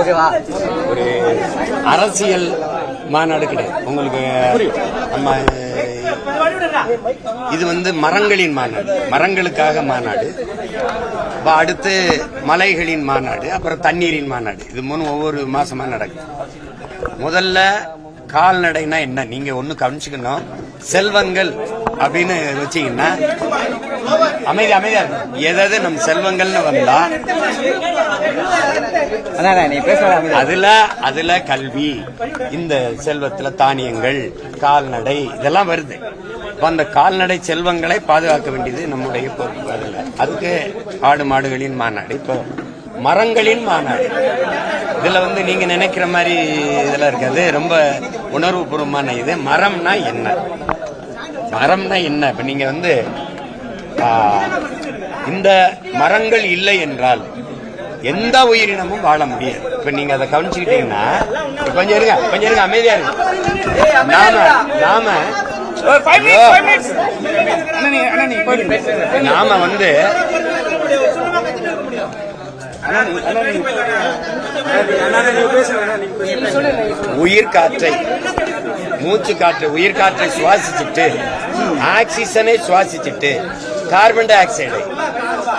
ஓகேவா? ஒரு அரசியல் மாநாடு கிடையாது உங்களுக்கு நம்ம இது வந்து மரங்களின் மாநாடு. மரங்களுக்காக மாநாடு. இப்போ அடுத்து மலைகளின் மாநாடு அப்புறம் தண்ணீரின் மாநாடு. இது மூணு ஒவ்வொரு மாசமா நடக்குது. முதல்ல கால்நடைனா என்ன? நீங்க ஒன்று கவனிச்சுக்கணும். செல்வங்கள் அப்படின்னு வச்சீங்கன்னா அமைதி அமைதியா எதாவது நம் செல்வங்கள்னு வந்தா அதுல அதுல கல்வி இந்த செல்வத்துல தானியங்கள் கால்நடை இதெல்லாம் வருது. அந்த கால்நடை செல்வங்களை பாதுகாக்க வேண்டியது நம்முடைய பொறுப்பு அதில். அதுக்கு ஆடு மாடுகளின் மாநாடு. இப்போ மரங்களின் மாநாடு. இதுல வந்து நீங்க நினைக்கிற மாதிரி இதெல்லாம் இருக்காது. ரொம்ப உணர்வுபூர்வமான இது. மரம்னா என்ன? மரம்னா என்ன? இப்ப நீங்க வந்து இந்த மரங்கள் இல்லை என்றால் எந்த உயிரினமும் வாழ முடியாது. இப்ப நீங்க அதை கவனிச்சுக்கிட்டீங்கன்னா கொஞ்சம் இருங்க கொஞ்சம் இருங்க அமைதியா இருங்க. நாம நாம நாம வந்து உயிர் காற்றை மூச்சு காற்றை உயிர் காற்றை சுவாசிச்சுட்டு ஆக்சிஜனை சுவாசிச்சுட்டு கார்பன் டை ஆக்சைடு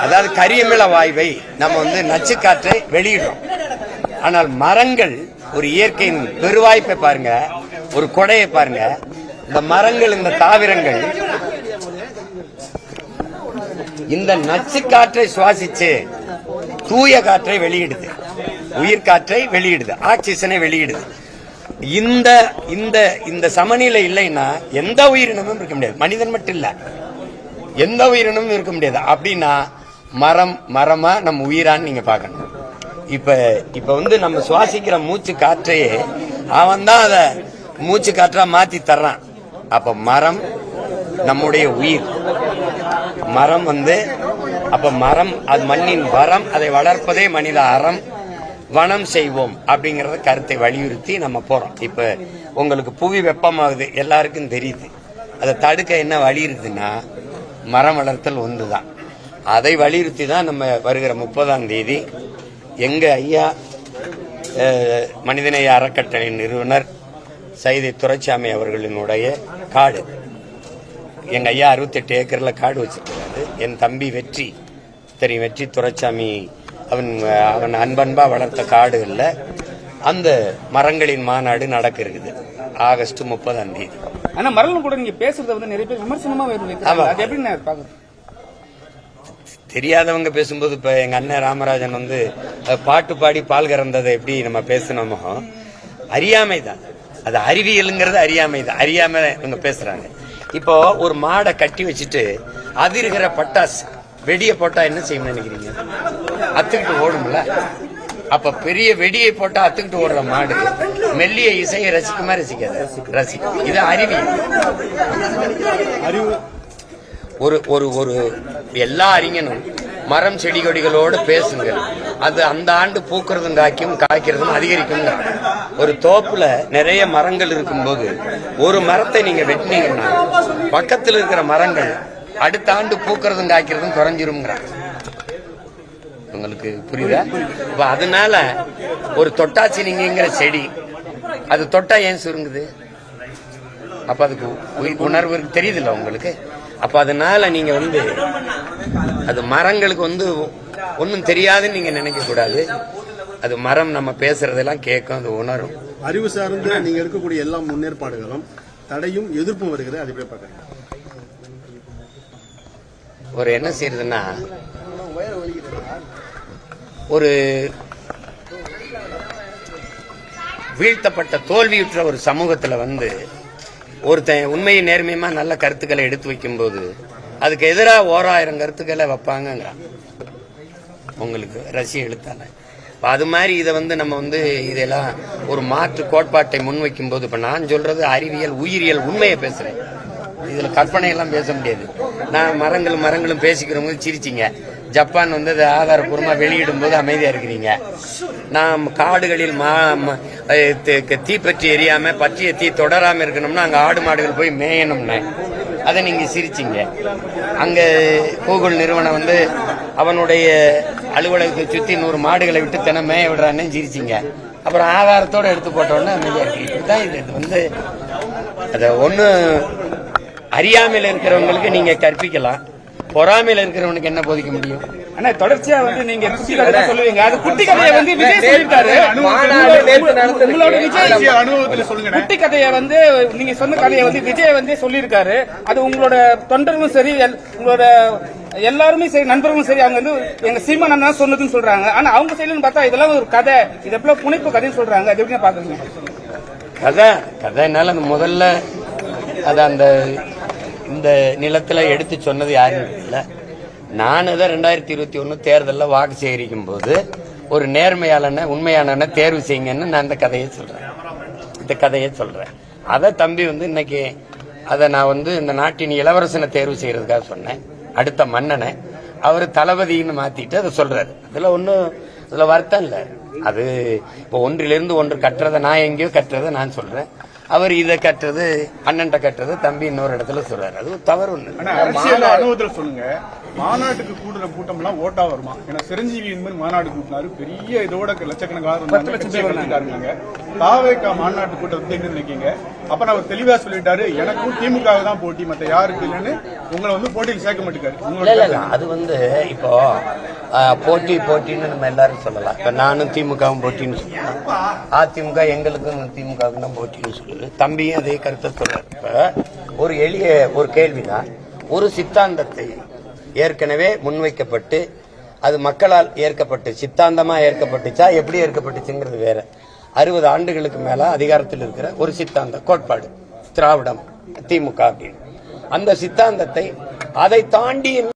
அதாவது கரியமில வாயுவை நம்ம வந்து நச்சு காற்றை வெளியிடுறோம். ஆனால் மரங்கள் ஒரு இயற்கையின் பெருவாய்ப்பை பாருங்க ஒரு கொடையை பாருங்க. இந்த மரங்கள் இந்த தாவரங்கள் இந்த நச்சு காற்றை சுவாசிச்சு தூய காற்றை வெளியிடுது. உயிர் காற்றை வெளியிடுது. ஆக்சிஜனை வெளியிடுது. இந்த இந்த இந்த சமநிலை இல்லைன்னா எந்த உயிரினமும் இருக்க முடியாது. மனிதன் மட்டும் இல்ல. எந்த உயிரினமும் இருக்க முடியாது. அப்படின்னா மரம் மரமா நம்ம உயிரான்னு நீங்க பார்க்கணும். இப்ப இப்ப வந்து நம்ம சுவாசிக்கிற மூச்சு காற்றையே அவன் தான் அதை மூச்சு காற்றா மாத்தி தர்றான். அப்ப மரம் நம்முடைய உயிர். மரம் வந்து அப்ப மரம் அது மண்ணின் வரம் அதை வளர்ப்பதே மனித அறம். வனம் செய்வோம் அப்படிங்கறத கருத்தை வலியுறுத்தி நம்ம போறோம். இப்ப உங்களுக்கு புவி வெப்பமாகுது எல்லாருக்கும் தெரியுது. அதை தடுக்க என்ன வழி இருக்குதுன்னா மரம் வளர்த்தல் ஒன்று தான் அதை வலியுறுத்தி தான் நம்ம வருகிற முப்பதாம் தேதி எங்கள் ஐயா மனிதநேய அறக்கட்டளை நிறுவனர் சைதை துரைச்சாமி அவர்களினுடைய காடு. எங்கள் ஐயா அறுபத்தெட்டு ஏக்கரில் காடு வச்சிருக்கிறாரு. என் தம்பி வெற்றி தெரியும் வெற்றி துரைச்சாமி அவன் அவன் அன்பன்பா வளர்த்த காடுகளில் அந்த மரங்களின் மாநாடு நடக்க இருக்குது ஆகஸ்ட் முப்பதாம் தேதி. ஆனா மரலும் கூட நீங்க பேசுறத வந்து நிறைய பேர் விமர்சனமா. அது எப்படி நான் தெரியாதவங்க பேசும்போது இப்ப எங்க அண்ணன் ராமராஜன் வந்து பாட்டு பாடி பால் கறந்ததை எப்படி நம்ம பேசணுமோ அறியாமை தான் அது அறிவியலுங்கிறது அறியாமை தான் அறியாம இவங்க பேசுறாங்க. இப்போ ஒரு மாடை கட்டி வச்சுட்டு அது இருக்கிற பட்டாசு வெடியை போட்டா என்ன செய்யணும்னு நினைக்கிறீங்க? அத்துக்கிட்டு ஓடும்ல. அப்ப பெரிய வெடியை போட்டா அத்துக்கிட்டு ஓடுற மாடு. மெல்லிய இசையை ரசிக்குமா ரசிக்காது. ரசிக்கும். இது அறிவியல் ஒரு ஒரு ஒரு எல்லா அறிஞனும் மரம் செடி கொடிகளோடு பேசுங்கள். அது அந்த ஆண்டு பூக்கிறதும் காய்க்கும் காய்க்கிறதும் அதிகரிக்கும் ஒரு தோப்புல நிறைய மரங்கள் இருக்கும்போது ஒரு மரத்தை நீங்க வெட்டினீங்கன்னா பக்கத்தில் இருக்கிற மரங்கள் அடுத்த ஆண்டு பூக்கிறதும் காய்க்கிறதும் குறைஞ்சிரும்ங்கிறாங்க. உங்களுக்கு புரியுதா? அப்ப அதனால ஒரு தொட்டாச்சினிங்கிற செடி அது தொட்டா ஏன் சுருங்குது? அப்ப அதுக்கு உயிர் உணர்வு இருக்கு தெரியுதுல்ல உங்களுக்கு? அப்ப அதனால நீங்க வந்து அது மரங்களுக்கு வந்து ஒன்றும் தெரியாதுன்னு நீங்க நினைக்க கூடாது. அது மரம் நம்ம பேசுறதெல்லாம் கேட்கும் அது உணரும். அறிவு சார்ந்து நீங்க எடுக்கக்கூடிய எல்லா முன்னேற்பாடுகளும் தடையும் எதிர்ப்பும் வருகிறது அது எப்படி பார்க்கறீங்க. ஒரு என்ன செய்யறதுன்னா ஒரு வீழ்த்தப்பட்ட தோல்வியுற்ற ஒரு சமூகத்தில் வந்து ஒருத்தன் உண்மையை நேர்மையுமா நல்ல கருத்துக்களை எடுத்து வைக்கும்போது அதுக்கு எதிராக ஓராயிரம் கருத்துக்களை வைப்பாங்கங்கிறான். உங்களுக்கு ரசிய எழுத்தாளர். இப்போ அது மாதிரி இதை வந்து நம்ம வந்து இதெல்லாம் ஒரு மாற்று கோட்பாட்டை முன்வைக்கும் போது இப்போ நான் சொல்றது அறிவியல் உயிரியல் உண்மையை பேசுறேன். இதில் கற்பனையெல்லாம் பேச முடியாது. நான் மரங்கள் மரங்களும் பேசிக்கிறவங்க சிரிச்சிங்க. ஜப்பான் வந்து அதை ஆதாரப்பூர்வமாக வெளியிடும் போது இருக்கிறீங்க. நாம் காடுகளில் மா ம- தீப்பற்றி எரியாமல் பற்றிய தீ தொடராமல் இருக்கணும்னா அங்கே ஆடு மாடுகள் போய் மேயணும்னு. அதை நீங்கள் சிரிச்சிங்க. அங்கே கூகுள் நிறுவனம் வந்து அவனுடைய அலுவலகத்தை சுற்றி நூறு மாடுகளை விட்டு தினம் மேய விடுறான்னு சிரிச்சிங்க. அப்புறம் ஆதாரத்தோட எடுத்து போட்டோன்னு அமைதியாக இருக்கு. இப்படிதான் இது. இது வந்து அதை ஒன்று அறியாமையில் இருக்கிறவங்களுக்கு நீங்கள் கற்பிக்கலாம். பொறாமையில இருக்கிறவனுக்கு என்ன போதிக்க முடியும்? ஆனா தொடர்ச்சியா வந்து நீங்க குட்டி கதை தான் சொல்லுவீங்க. அது குட்டி கதையை வந்து விஜய் சொல்லிட்டாரு. உங்களோட விஜய் அனுபவத்துல சொல்லுங்க குட்டி கதையை வந்து நீங்க சொன்ன கதையை வந்து விஜய் வந்து சொல்லியிருக்காரு. அது உங்களோட தொண்டர்களும் சரி எல்- உங்களோட எல்லாருமே சரி நண்பர்களும் சரி அவங்க வந்து எங்க சீமான் அண்ணா சொன்னதுன்னு சொல்றாங்க. ஆனா அவங்க சைடுன்னு பார்த்தா இதெல்லாம் ஒரு கதை. இது எப்போ புனைப்பு கதைன்னு சொல்றாங்க. அது எப்படி பாக்குறீங்க கதை கதைனால அந்த முதல்ல அது அந்த இந்த நிலத்தில் எடுத்து சொன்னது யாரும் இல்லை நான் தான் ரெண்டாயிரத்தி இருபத்தி ஒன்று தேர்தலில் வாக்கு சேகரிக்கும் போது ஒரு நேர்மையாளனை உண்மையாளனை தேர்வு செய்யுங்கன்னு நான் அந்த கதையை சொல்கிறேன் இந்த கதையை சொல்கிறேன் அதை தம்பி வந்து இன்னைக்கு அதை நான் வந்து இந்த நாட்டின் இளவரசனை தேர்வு செய்கிறதுக்காக சொன்னேன். அடுத்த மன்னனை. அவர் தளபதின்னு மாற்றிட்டு அதை சொல்கிறாரு அதில் ஒன்றும் அதில் வருத்தம் இல்லை. அது இப்போ ஒன்றிலிருந்து ஒன்று கட்டுறதை நான் எங்கேயோ கட்டுறதை நான் சொல்கிறேன் அவர் இதை கட்டுறது அண்ணன்ட்ட கட்டுறது தம்பி இன்னொரு இடத்துல சொல்றாரு. அது தவறு ஒண்ணு. ஆனா அரசியல் அனுபவத்துல சொல்லுங்க. மாநாட்டுக்கு கூடுற கூட்டம் எல்லாம் ஓட்டா வருமா? ஏன்னா சிரஞ்சீவி மாநாடு கூட்டினாரு. பெரிய இதோட லட்சக்கணக்கான பத்து லட்சம் பேர் இருந்தாங்க தாவேக்கா மாநாட்டு கூட்டத்தை நினைக்கீங்க அப்ப அவர் தெளிவா சொல்லிட்டாரு எனக்கும் திமுக தான் போட்டி மத்த யாருக்கு இல்லைன்னு உங்களை வந்து போட்டியில் சேர்க்க மாட்டேங்காரு அது வந்து இப்போ போட்டி போட்டின்னு நம்ம எல்லாரும் சொல்லலாம். இப்ப நானும் திமுகவும் போட்டின்னு சொல்லலாம் அதிமுக எங்களுக்கும் திமுகவுக்கும் தான் போட்டின்னு சொல்லுது. தம்பியும் அதே கருத்தை சொல்றாரு. இப்ப ஒரு எளிய ஒரு கேள்விதான். ஒரு சித்தாந்தத்தை ஏற்கனவே முன்வைக்கப்பட்டு அது மக்களால் ஏற்கப்பட்டு சித்தாந்தமா ஏற்கப்பட்டுச்சா எப்படி ஏற்கப்பட்டுச்சுங்கிறது வேற. அறுபது ஆண்டுகளுக்கு மேல அதிகாரத்தில் இருக்கிற ஒரு சித்தாந்த கோட்பாடு திராவிடம் திமுக அப்படின்னு. அந்த சித்தாந்தத்தை அதை தாண்டி